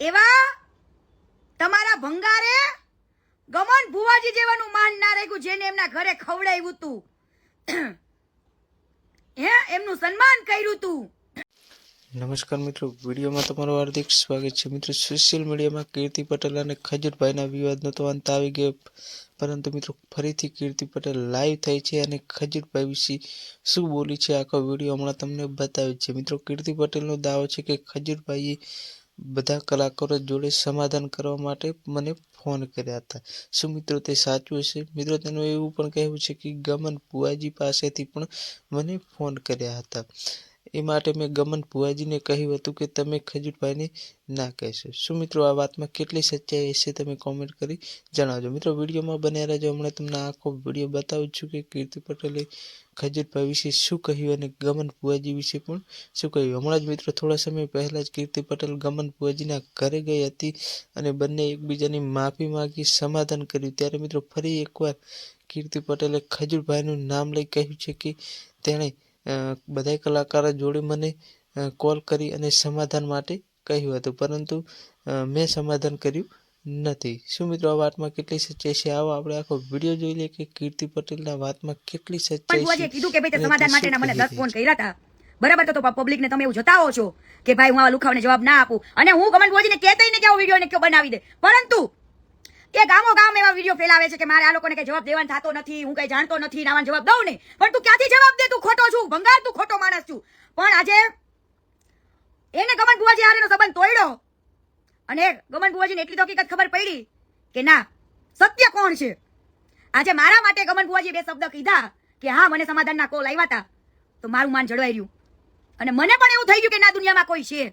એવા તમારા ભંગારે ગમન ભુવાજી જેવાનું માન ના રાખ્યું, જેને એમના ઘરે ખવડાવ્યું તું. હે, એમનું સન્માન કર્યું તું. નમસ્કાર મિત્રો, વિડીયોમાં તમારું હાર્દિક સ્વાગત છે. મિત્રો, સોશિયલ મીડિયામાં કીર્તિ પટેલ અને ખજૂરભાઈના વિવાદનો તો અંત આવી ગયો, પરંતુ મિત્રો, ફરીથી કીર્તિ પટેલ લાઈવ થઈ છે અને ખજૂરભાઈ વિશે શું બોલી છે, આખો વીડિયો હમણાં તમને બતાવ્યો છે. મિત્રો, કીર્તિ પટેલનો દાવો છે કે ખજૂરભાઈએ બધા કલાકારો જોડે સમાધાન કરવા માટે મને ફોન કર્યા હતા. શું મિત્રો તે સાચું હશે? મિત્રો તેનું એવું પણ કહેવું છે કે ગમન પુવાજી પાસેથી પણ મને ફોન કર્યા હતા. એ માટે મેં ગમન ભુવાજીને કહ્યું હતું કે તમે ખજૂરભાઈને ના કહેશો. શું મિત્રો આ વાતમાં કેટલી સચ્ચાઈ હશે તમે કોમેન્ટ કરી જણાવજો. મિત્રો વિડીયોમાં બન્યા રહેજો. હમણાં તમને આખો વીડિયો બતાવું છું કે કીર્તિ પટેલે ખજૂરભાઈ વિશે શું કહ્યું અને ગમન ભુવાજી વિશે પણ શું કહ્યું. હમણાં જ મિત્રો થોડા સમય પહેલાં જ કીર્તિ પટેલ ગમન ભુવાજીના ઘરે ગઈ હતી અને બંને એકબીજાની માફી માંગી સમાધાન કર્યું. ત્યારે મિત્રો ફરી એકવાર કીર્તિ પટેલે ખજૂરભાઈનું નામ લઈ કહ્યું છે કે તેણે અ, બધા કલાકારો જોડે મને કોલ કરી અને સમાધાન માટે કહ્યું હતું. પરંતુ મેં સમાધાન કર્યું નથી. શું મિત્રો આ વાતમાં કેટલી સચ્ચાઈ છે? આવો આપણે આખો વીડિયો જોઈ લઈએ કે કીર્તિ પટેલના વાતમાં કેટલી સચ્ચાઈ છે કીધું કે ભાઈ સમાધાન માટે મને કહી દસ રહી ફોન કર્યા હતા. બરાબર તો પબ્લિક ને તમે એવું જતા છો કે ભાઈ હું આ લુખાવને જવાબ ના આપું. અને હું ગમન બોજીને કહેતા ને કે આવો વીડિયો ને કયો બનાવી દે. પરંતુ એ ગામો ગામ એવા વીડિયો ફેલાવે છે કે મારે આ લોકોને કઈ જવાબ દેવાનો થતો નથી, હું કઈ જાણતો નથી નાવાનો જવાબ દઉં નહીં. પણ તું ક્યાંથી જવાબ દે? તું ખોટો છું. ભંગાર તું ખોટો માણસ છું. પણ આજે એને ગમન બુવાજી હારેનો સંબંધ તોડ્યો. અને ગમન બુવાજીને એટલી તો હકીકત ખબર પડી કે ના, સત્ય કોણ છે? આજે મારા માટે ગમન ભુવાજી બે શબ્દ કીધા કે હા, મને સમાધાનના કોલ આવ્યા હતા તો મારું માન જળવાઈ રહ્યું. અને મને પણ એવું થઈ ગયું કે ના, દુનિયામાં કોઈ છે.